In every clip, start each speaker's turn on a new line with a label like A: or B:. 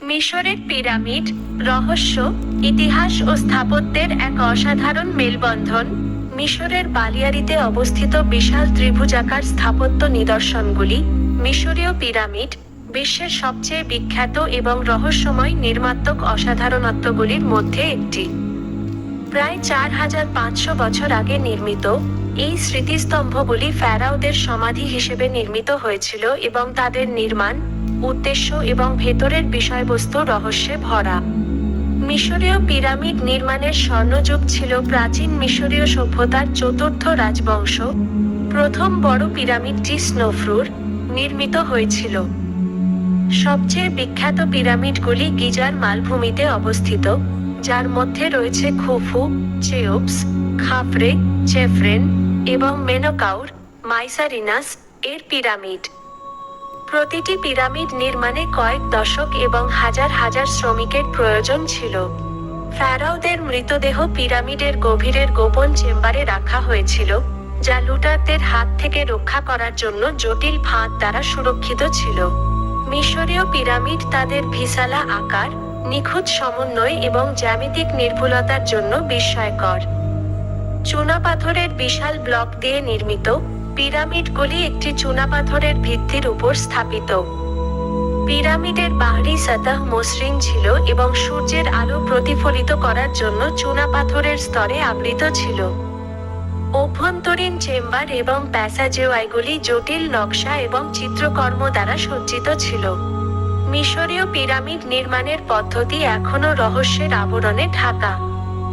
A: মিশরের পিরামিড, রহস্য, ইতিহাস ও স্থাপত্যের এক অসাধারণ মেলবন্ধন মিশরের বালিয়ারিতে অবস্থিত বিশাল ত্রিভুজাকার স্থাপত্য নিদর্শনগুলি মিশরীয় পিরামিড, বিশ্বের সবচেয়ে বিখ্যাত এবং রহস্যময় নির্মাত্মক অসাধারণত্বগুলির মধ্যে একটি। প্রায় চার হাজার পাঁচশো বছর আগে নির্মিত, এই স্মৃতিস্তম্ভগুলি ফ্যারাওদের সমাধি হিসেবে নির্মিত হয়েছিল এবং তাদের নির্মাণ উদ্দেশ্য এবং ভেতরের বিষয়বস্তু রহস্যে ভরা। মিশরীয় পিরামিড নির্মাণের স্বর্ণযুগ ছিল প্রাচীন মিশরীয় সভ্যতার চতুর্থ রাজবংশ। প্রথম বড় পিরামিডটি স্নোফ্রুর নির্মিত হয়েছিল। সবচেয়ে বিখ্যাত পিরামিডগুলি গিজার মালভূমিতে অবস্থিত, যার মধ্যে রয়েছে খুফু, চেওপস, খাফরে, চেফরেন এবং মেনোকাউর, মাইসারিনাস এর পিরামিড। প্রতিটি পিরামিড নির্মাণে কয়েক দশক এবং হাজার হাজার শ্রমিকের প্রয়োজন ছিল। ফ্যারাওদের মৃতদেহ পিরামিডের গভীরের গোপন চেম্বারে রাখা হয়েছিল, যা লুটারদের হাত থেকে রক্ষা করার জন্য জটিল ফাঁদ দ্বারা সুরক্ষিত ছিল। মিশরীয় পিরামিড তাদের ভিসালা আকার, নিখুঁত সমন্বয় এবং জ্যামিতিক নির্ভুলতার জন্য বিস্ময়কর। চুনাপাথরের বিশাল ব্লক দিয়ে নির্মিত পিরামিডগুলি একটি চুনাপাথরের ভিত্তির উপর স্থাপিত। পিরামিডের বাহরি সাতাহ মসৃণ ছিল এবং সূর্যের আলো প্রতিফলিত করার জন্য চুনাপাথরের স্তরে আবৃত ছিল। অভ্যন্তরীণ চেম্বার এবং প্যাসাজেওয়াইগুলি জটিল নকশা এবং চিত্রকর্ম দ্বারা সজ্জিত ছিল। মিশরীয় পিরামিড নির্মাণের পদ্ধতি এখনও রহস্যের আবরণে ঢাকা।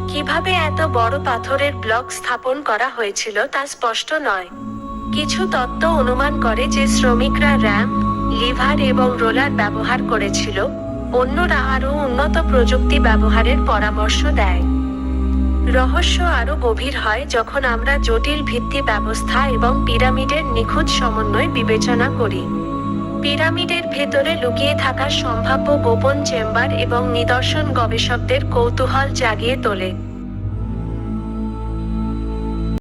A: কীভাবে এত বড় পাথরের ব্লক স্থাপন করা হয়েছিল তা স্পষ্ট নয়। কিছু তত্ত্ব অনুমান করে যে শ্রমিকরা র্যাম্প, লিভার এবং রোলার ব্যবহার করেছিল, অন্যরা আরও উন্নত প্রযুক্তি ব্যবহারের পরামর্শ দেয়। রহস্য আরও গভীর হয় যখন আমরা জটিল ভিত্তি ব্যবস্থা এবং পিরামিডের নিখুঁত সমন্বয় বিবেচনা করি। পিরামিডের ভেতরে লুকিয়ে থাকা সম্ভাব্য গোপন চেম্বার এবং নিদর্শন গবেষকদের কৌতূহল জাগিয়ে তোলে।